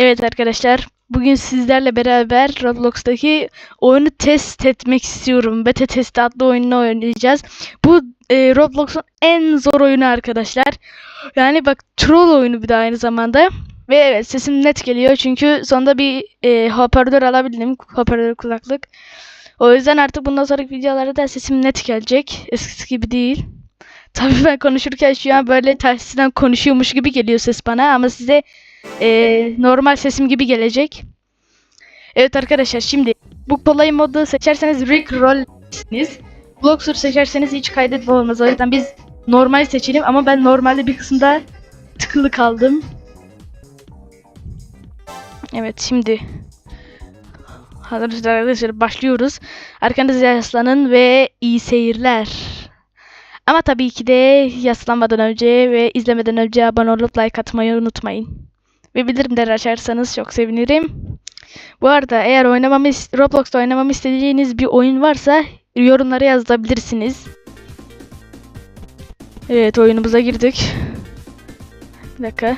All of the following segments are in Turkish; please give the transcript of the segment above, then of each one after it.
Evet arkadaşlar, bugün sizlerle beraber Roblox'taki oyunu test etmek istiyorum. Beta testi adlı oyununu oynayacağız. Bu e, Roblox'un en zor oyunu arkadaşlar. Yani bak troll oyunu bir de aynı zamanda. Ve evet sesim net geliyor çünkü sonunda bir e, hoparlör alabildim. Hoparlör kulaklık. O yüzden artık bundan sonraki videolarda da sesim net gelecek. Eskisi gibi değil. Tabii ben konuşurken şu an böyle tersiden konuşuyormuş gibi geliyor ses bana ama size e, normal sesim gibi gelecek. Evet arkadaşlar şimdi bu kolay modu seçerseniz Rickroll'siniz. Bloxer seçerseniz hiç kaydetme olmaz. O yüzden biz normal seçelim ama ben normalde bir kısımda tıkılı kaldım. Evet şimdi Arkadaşlar, arkadaşlar başlıyoruz. Arkanızda yaslanın ve iyi seyirler. Ama tabii ki de yaslanmadan önce ve izlemeden önce abone olup like atmayı unutmayın. Ve bildirimleri açarsanız çok sevinirim. Bu arada eğer oynamamı, Roblox'ta oynamamı istediğiniz bir oyun varsa yorumlara yazabilirsiniz. Evet oyunumuza girdik. Bir dakika.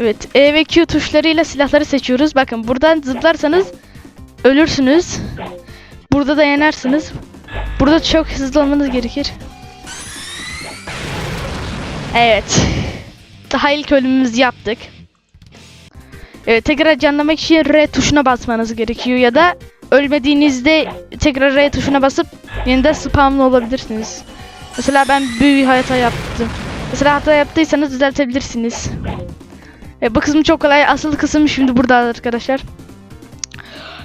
Evet E ve Q tuşlarıyla silahları seçiyoruz. Bakın buradan zıplarsanız ölürsünüz. Burada da yenersiniz. Burada çok hızlı olmanız gerekir. Evet. Daha ilk ölümümüzü yaptık. Evet, tekrar canlamak için R tuşuna basmanız gerekiyor ya da ölmediğinizde tekrar R tuşuna basıp yeniden spamlı olabilirsiniz. Mesela ben büyük hata yaptım. Mesela hata yaptıysanız düzeltebilirsiniz. E, bu kısım çok kolay. Asıl kısım şimdi burada arkadaşlar.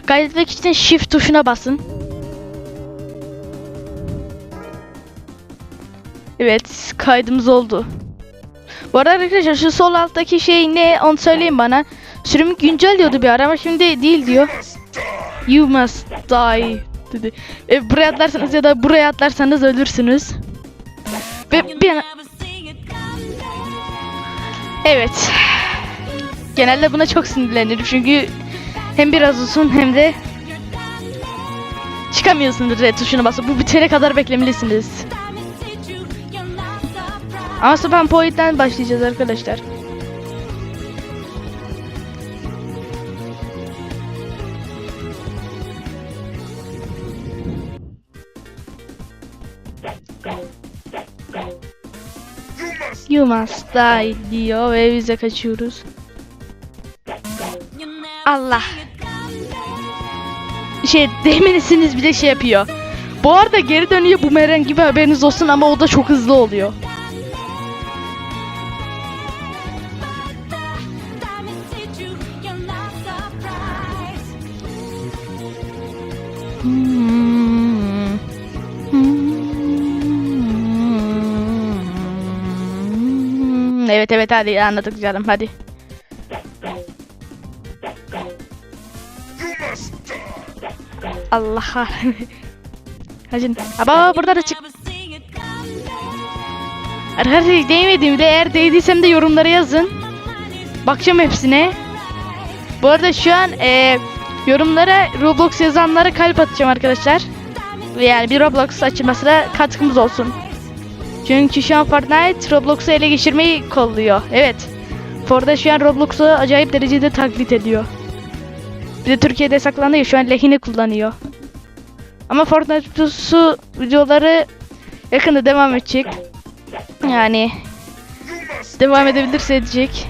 Kaydetmek için Shift tuşuna basın. Evet, kaydımız oldu. Bu arada arkadaşlar şu sol alttaki şey ne onu söyleyin bana. Sürümü güncel diyordu bir ara ama şimdi değil diyor. You must die dedi. E, buraya atlarsanız ya da buraya atlarsanız ölürsünüz. Ve bir Evet. Genelde buna çok sinirlenirim çünkü hem biraz uzun hem de çıkamıyorsunuz red tuşuna basıp bu bitene kadar beklemelisiniz. Ama spam point'ten başlayacağız arkadaşlar. You must die diyor ve bize kaçıyoruz. Allah. Şey değmelisiniz bir de şey yapıyor. Bu arada geri dönüyor bumerang gibi haberiniz olsun ama o da çok hızlı oluyor. Evet evet hadi anladık canım hadi. Allah Hacın. Ama burada da çık. Arkadaşlar değmedim bile eğer değdiysem de yorumlara yazın. Bakacağım hepsine. Bu arada şu an e, yorumlara Roblox yazanlara kalp atacağım arkadaşlar. Yani bir Roblox açılmasına katkımız olsun. Çünkü şu an Fortnite Roblox'u ele geçirmeyi kolluyor. Evet. Fortnite şu an Roblox'u acayip derecede taklit ediyor. Bir de Türkiye'de saklandı ya şu an lehine kullanıyor. Ama Fortnite videosu videoları yakında devam edecek. Yani devam edebilirse edecek.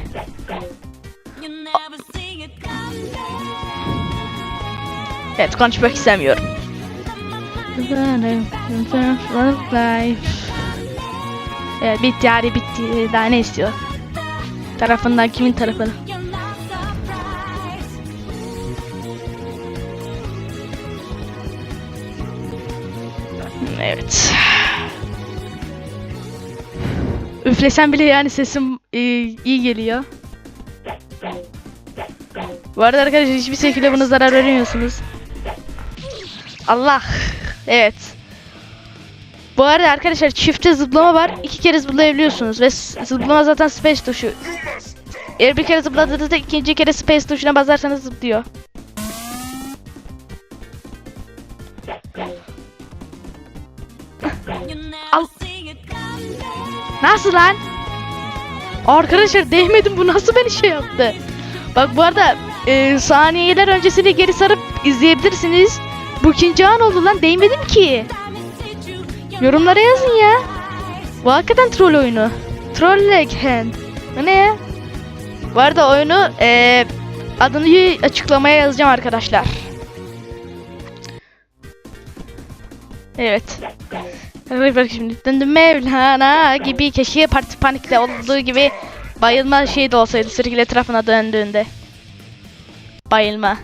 Evet konuşmak istemiyorum. Evet bitti yani bitti. Daha ne istiyor? Tarafından kimin tarafını? Evet. Üflesem bile yani sesim e, iyi geliyor. Bu arada arkadaşlar hiçbir şekilde buna zarar veremiyorsunuz. Allah. Evet. Bu arada arkadaşlar çifte zıplama var. İki kere zıplayabiliyorsunuz ve zıplama zaten space tuşu. Eğer bir kere zıpladığınızda ikinci kere space tuşuna basarsanız zıplıyor. Al. Nasıl lan? Arkadaşlar değmedim bu nasıl beni şey yaptı? Bak bu arada e, saniyeler öncesini geri sarıp izleyebilirsiniz. Bu ikinci an oldu lan değmedim ki. Yorumlara yazın ya. Bu hakikaten troll oyunu. Troll Legend. Bu ne ya? Bu arada oyunu e, adını açıklamaya yazacağım arkadaşlar. Evet. Evet bak şimdi döndüm Mevlana gibi keşke parti panikte olduğu gibi bayılma şey de olsaydı sirkül etrafına döndüğünde. Bayılma.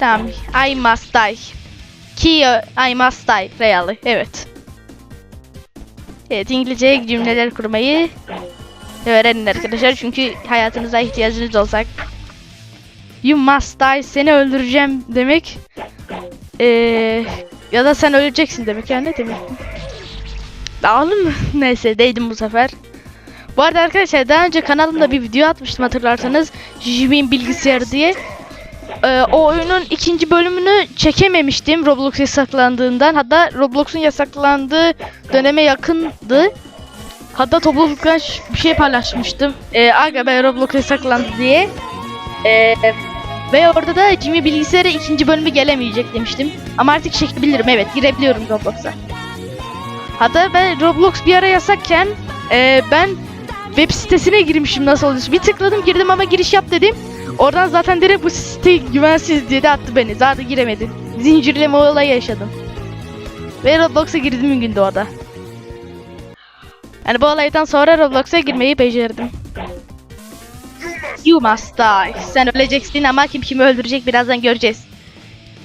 Tamam. I must die. Ki I must die. Real'ı. Evet. Evet İngilizce cümleler kurmayı öğrenin arkadaşlar. Çünkü hayatınıza ihtiyacınız olacak. You must die. Seni öldüreceğim demek. Ee, ya da sen öleceksin demek. Yani ne demek? Dağılın? Neyse değdim bu sefer. Bu arada arkadaşlar daha önce kanalımda bir video atmıştım hatırlarsanız. Jimin bilgisayarı diye. Ee, o oyunun ikinci bölümünü çekememiştim Roblox yasaklandığından. Hatta Roblox'un yasaklandığı döneme yakındı. Hatta topluluktan bir şey paylaşmıştım. Ee, aga be Roblox yasaklandı diye. Ee, ve orada da Jimmy bilgisayara ikinci bölümü gelemeyecek demiştim. Ama artık çekebilirim evet girebiliyorum Roblox'a. Hatta ben Roblox bir ara yasakken e, ben web sitesine girmişim nasıl oluyor. Bir tıkladım girdim ama giriş yap dedim. Oradan zaten direkt bu site güvensiz diye de attı beni. Zaten giremedim. Zincirleme olayı yaşadım. Ve Roblox'a girdim gün doğada. Yani bu olaydan sonra Roblox'a girmeyi becerdim. You must die. Sen öleceksin ama kim kimi öldürecek birazdan göreceğiz.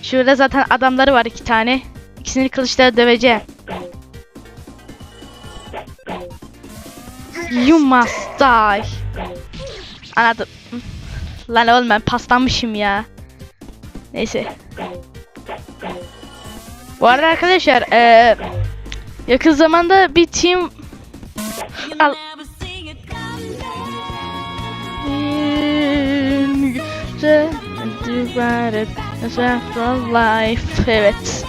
Şurada zaten adamları var iki tane. İkisini kılıçla döveceğim. You must die. Anladım. Lan oğlum ben paslanmışım ya. Neyse. Bu arada arkadaşlar eee yakın zamanda bir team Al. Evet.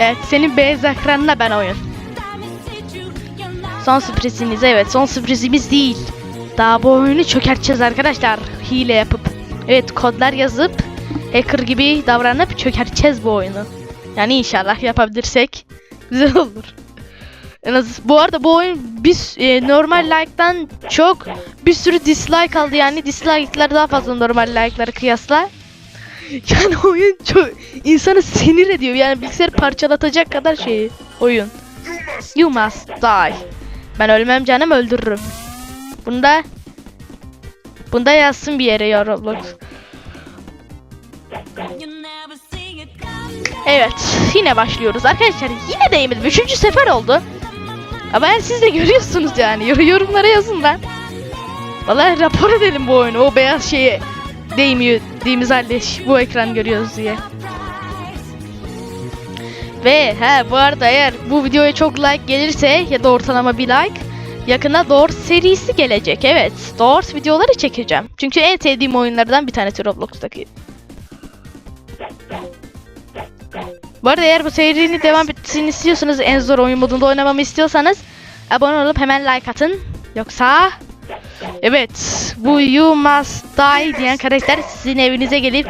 Evet senin beyaz ekranına ben oyun. Son sürprizimiz evet son sürprizimiz değil. Daha bu oyunu çökerteceğiz arkadaşlar hile yapıp. Evet kodlar yazıp hacker gibi davranıp çökerteceğiz bu oyunu. Yani inşallah yapabilirsek güzel olur. En az bu arada bu oyun biz e, normal like'tan çok bir sürü dislike aldı yani dislike'lar daha fazla normal like'lara kıyasla. Yani oyun çok insanı sinir ediyor yani bilgisayarı parçalatacak kadar şey oyun. You must die. Ben ölmem canım öldürürüm. Bunda Bunda yazsın bir yere ya. Evet yine başlıyoruz arkadaşlar yine değmedim. Üçüncü sefer oldu. Ama yani siz de görüyorsunuz yani Yor- yorumlara yazın lan. Vallahi rapor edelim bu oyunu o beyaz şeye değmiyor dediğimiz halde bu ekran görüyoruz diye. Ve he bu arada eğer bu videoya çok like gelirse ya da ortalama bir like yakında Doors serisi gelecek. Evet Doors videoları çekeceğim. Çünkü en sevdiğim oyunlardan bir tanesi Roblox'taki. Bu arada eğer bu serinin devam etmesini istiyorsanız en zor oyun modunda oynamamı istiyorsanız abone olup hemen like atın. Yoksa evet bu You Must Die diyen karakter sizin evinize gelip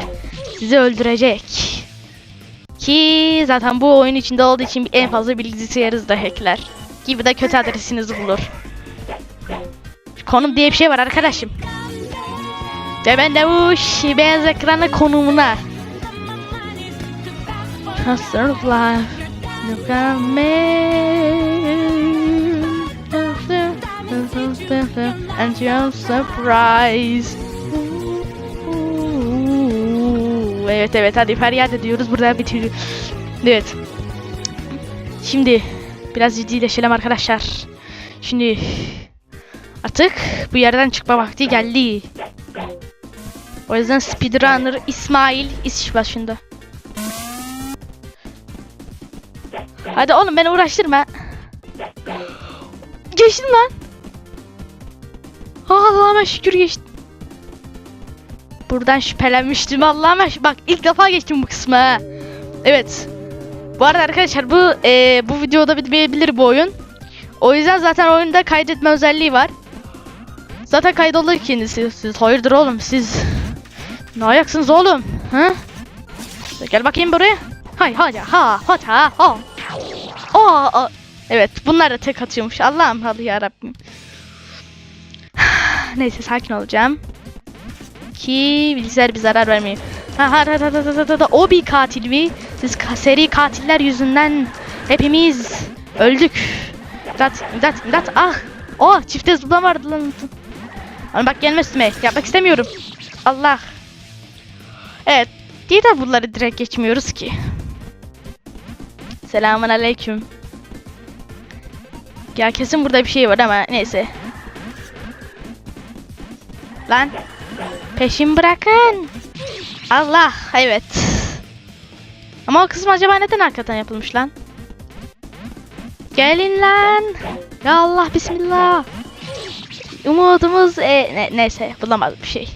sizi öldürecek. Ki zaten bu oyun içinde olduğu için en fazla bilgisayarınızı da hackler. Gibi de kötü adresinizi bulur. Konum diye bir şey var arkadaşım. Ve ben de bu şi- beyaz ekrana konumuna. Hustler of life. Look at me. And you're surprised. Evet evet hadi feryat ediyoruz buradan bitiriyor. Evet. Şimdi biraz ciddileşelim arkadaşlar. Şimdi artık bu yerden çıkma vakti geldi. O yüzden speedrunner İsmail iş başında. Hadi oğlum beni uğraştırma. Geçtim lan. Allah'ıma şükür geçtim. Buradan şüphelenmiştim Allah'ıma Bak ilk defa geçtim bu kısmı ha. Evet. Bu arada arkadaşlar bu e, bu videoda bitmeyebilir bu oyun. O yüzden zaten oyunda kaydetme özelliği var. Zaten kaydolur kendisi. Siz hayırdır oğlum siz. Ne ayaksınız oğlum? Ha? Gel bakayım buraya. Hay hay ha ha ha ha. Aa. Evet bunlar da tek atıyormuş. Allah'ım hadi ya Rabbim. Neyse sakin olacağım. Ki bilgisayar bir zarar vermeyin. Ha, ha, ha, ha, ha, ha, ha. O bir katil mi? Siz seri katiller yüzünden hepimiz öldük. İmdat, imdat, imdat. Ah! Oh, çifte zıplama vardı lan. Ama bak gelme üstüme. Yapmak istemiyorum. Allah. Evet. Diye de bunları direkt geçmiyoruz ki. Selamun aleyküm. Ya kesin burada bir şey var ama neyse. Lan. Peşin bırakın. Allah. Evet. Ama o kısım acaba neden arkadan yapılmış lan? Gelin lan. Ya Allah bismillah. Umudumuz e, ne, neyse bulamadım bir şey.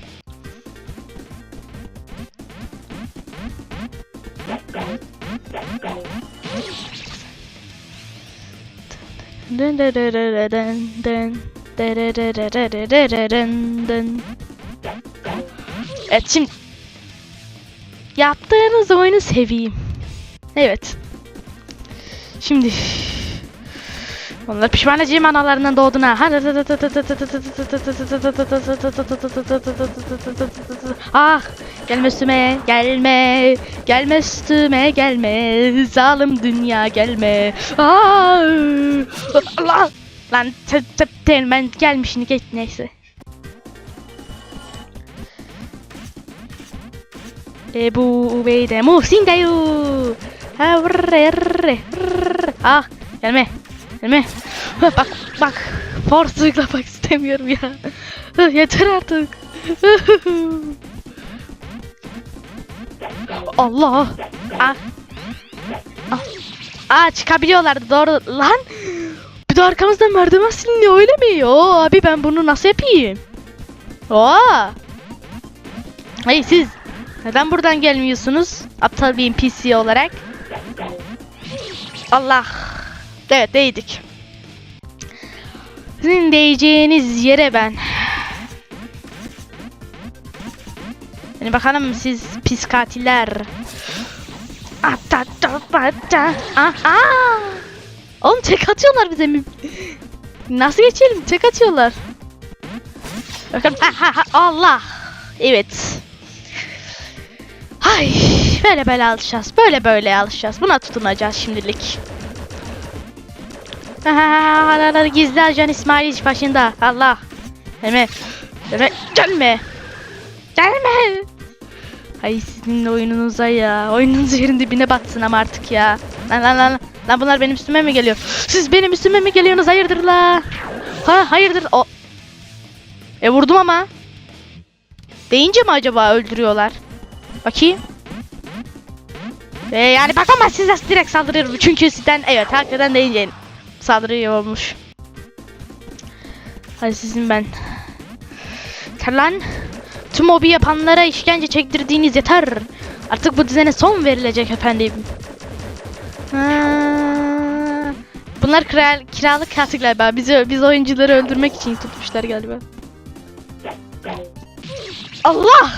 Dın Evet şimdi yaptığınız oyunu seveyim. Evet. Şimdi onlar pişman edeceğim analarından doğduğuna. Ah gelme üstüme gelme gelme üstüme gelme zalim dünya gelme. Ah, Allah lan ben gelmişini geç neyse. Ebu Ubeyde Muhsin Dayu. Ah gelme. Gelme. Ha, Bak bak. Force uygulamak istemiyorum ya. Yeter artık. Allah. Ah. Ah. Aa çıkabiliyorlardı doğru lan. Bir de arkamızdan merdiven siliniyor öyle mi? Yo abi ben bunu nasıl yapayım? Oo. Hey siz neden buradan gelmiyorsunuz? Aptal bir NPC olarak. Allah. Evet değdik. Sizin değeceğiniz yere ben. Yani bakalım siz pis katiller. Ata ta ta Ah ah. Oğlum tek atıyorlar bize mi? Nasıl geçelim? Tek atıyorlar. Bakalım. Ha, ha, ha. Allah. Evet. Ay böyle böyle alışacağız. Böyle böyle alışacağız. Buna tutunacağız şimdilik. Aha, gizli ajan İsmail başında. Allah. Gelme. Gelme. Gelme. Gelme. Ay sizin oyununuza ya. Oyununuz yerin dibine batsın ama artık ya. Lan lan lan. Lan bunlar benim üstüme mi geliyor? Siz benim üstüme mi geliyorsunuz? Hayırdır la? Ha hayırdır? O. E vurdum ama. Deyince mi acaba öldürüyorlar? Bakayım. E, yani bakamaz size direkt saldırıyorum. Çünkü sizden evet hakikaten deyince saldırıyor olmuş. Hadi sizin ben. Yeter lan. Tüm hobi yapanlara işkence çektirdiğiniz yeter. Artık bu düzene son verilecek efendim. Ha. Bunlar kral, kiralık katil galiba. Bizi, biz oyuncuları öldürmek için tutmuşlar galiba. Allah!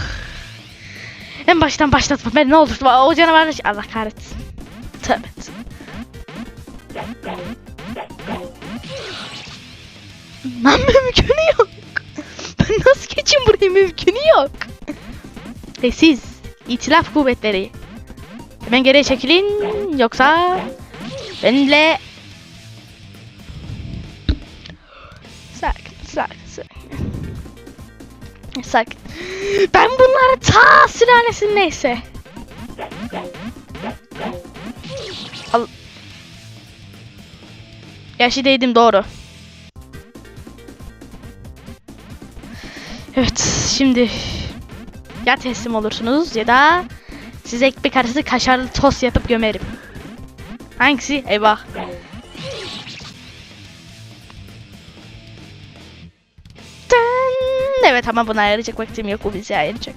En baştan başlatma. Ben ne olur. O canavarla... Allah kahretsin. Tövbe. Lan mümkünü yok. Ben nasıl geçeyim burayı mümkünü yok. Ve siz itilaf kuvvetleri. Hemen geriye çekilin yoksa benimle sakin sakin sakin. Sakin. Ben bunları ta sülalesin neyse. Al. Yaşı değdim doğru. Evet şimdi ya teslim olursunuz ya da size ekmek arası kaşarlı tost yapıp gömerim. Hangisi? Eyvah. Evet ama buna ayıracak vaktim yok. Bu bizi ayıracak.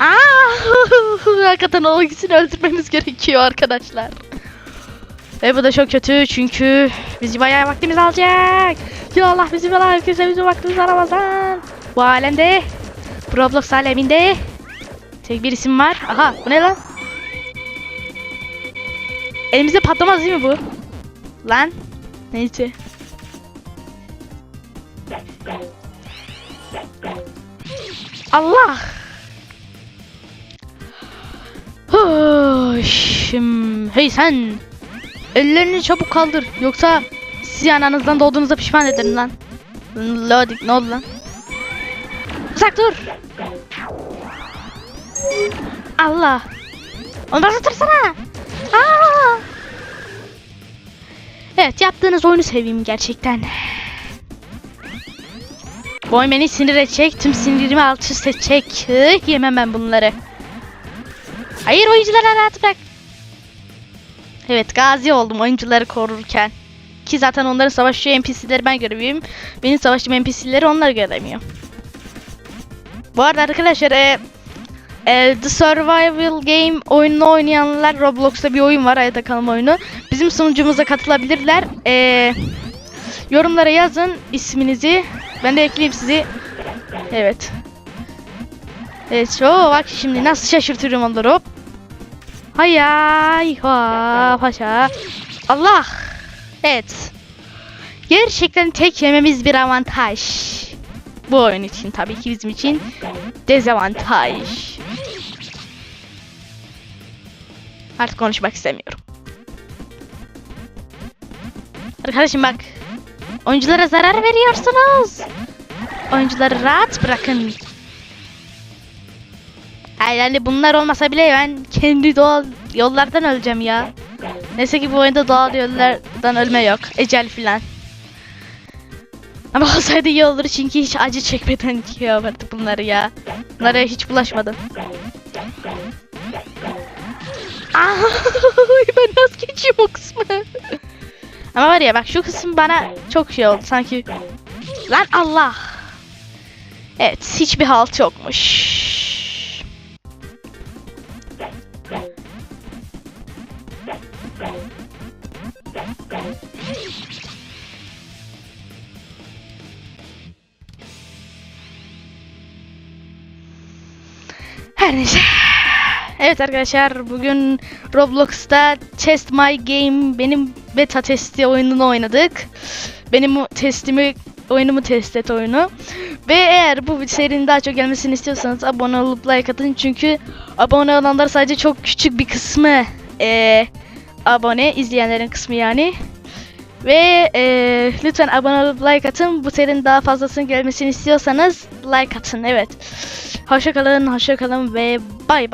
Aa! Hakikaten o ikisini öldürmemiz gerekiyor arkadaşlar. Ve bu da çok kötü çünkü bizi bayağı vaktimiz alacak. Ya Allah bizi falan herkese bizim vaktimiz alamaz lan. Bu alemde, Roblox aleminde tek bir isim var. Aha bu ne lan? Elimizde patlamaz değil mi bu? Lan. Neyse. Allah. Hoşum. Hey sen. Ellerini çabuk kaldır. Yoksa sizi ananızdan doğduğunuzda pişman ederim lan. Lodik ne oldu lan? Uzak dur. Allah. Onu bana tutursana. Aa! Evet yaptığınız oyunu seveyim gerçekten. Bu oyun beni sinir edecek. Tüm sinirimi alt üst edecek. Yemem ben bunları. Hayır oyuncuları rahat bırak. Evet gazi oldum oyuncuları korurken. Ki zaten onların savaşçı NPC'leri ben görebiliyorum. Benim savaşçı NPC'leri onlar göremiyor. Bu arada arkadaşlar e, e, The Survival Game oyununu oynayanlar Roblox'ta bir oyun var hayatta kalma oyunu. Bizim sunucumuza katılabilirler. E, yorumlara yazın isminizi. Ben de ekleyeyim sizi. Evet. Evet şu bak şimdi nasıl şaşırtıyorum onları hop. Hayay ha paşa. Allah. Evet. Gerçekten tek yememiz bir avantaj. Bu oyun için tabii ki bizim için dezavantaj. Artık konuşmak istemiyorum. Arkadaşım bak. Oyunculara zarar veriyorsunuz. Oyuncuları rahat bırakın. Yani bunlar olmasa bile ben kendi doğal yollardan öleceğim ya. Neyse ki bu oyunda doğal yollardan ölme yok. Ecel filan. Ama olsaydı iyi olur çünkü hiç acı çekmeden yapardık bunları ya. Bunlara hiç bulaşmadım. Aa, ben nasıl geçeyim o kısmı? Ama var ya bak şu kısım bana çok şey oldu sanki. Lan Allah. Evet hiçbir halt yokmuş. Her neyse. Evet arkadaşlar bugün Roblox'ta Test My Game benim beta testi oyununu oynadık. Benim testimi oyunumu test et oyunu. Ve eğer bu serinin daha çok gelmesini istiyorsanız abone olup like atın. Çünkü abone olanlar sadece çok küçük bir kısmı eee, abone izleyenlerin kısmı yani. Ve eee, lütfen abone olup like atın. Bu serinin daha fazlasının gelmesini istiyorsanız like atın. Evet. Hoşça kalın, hoşça kalın ve bay bay.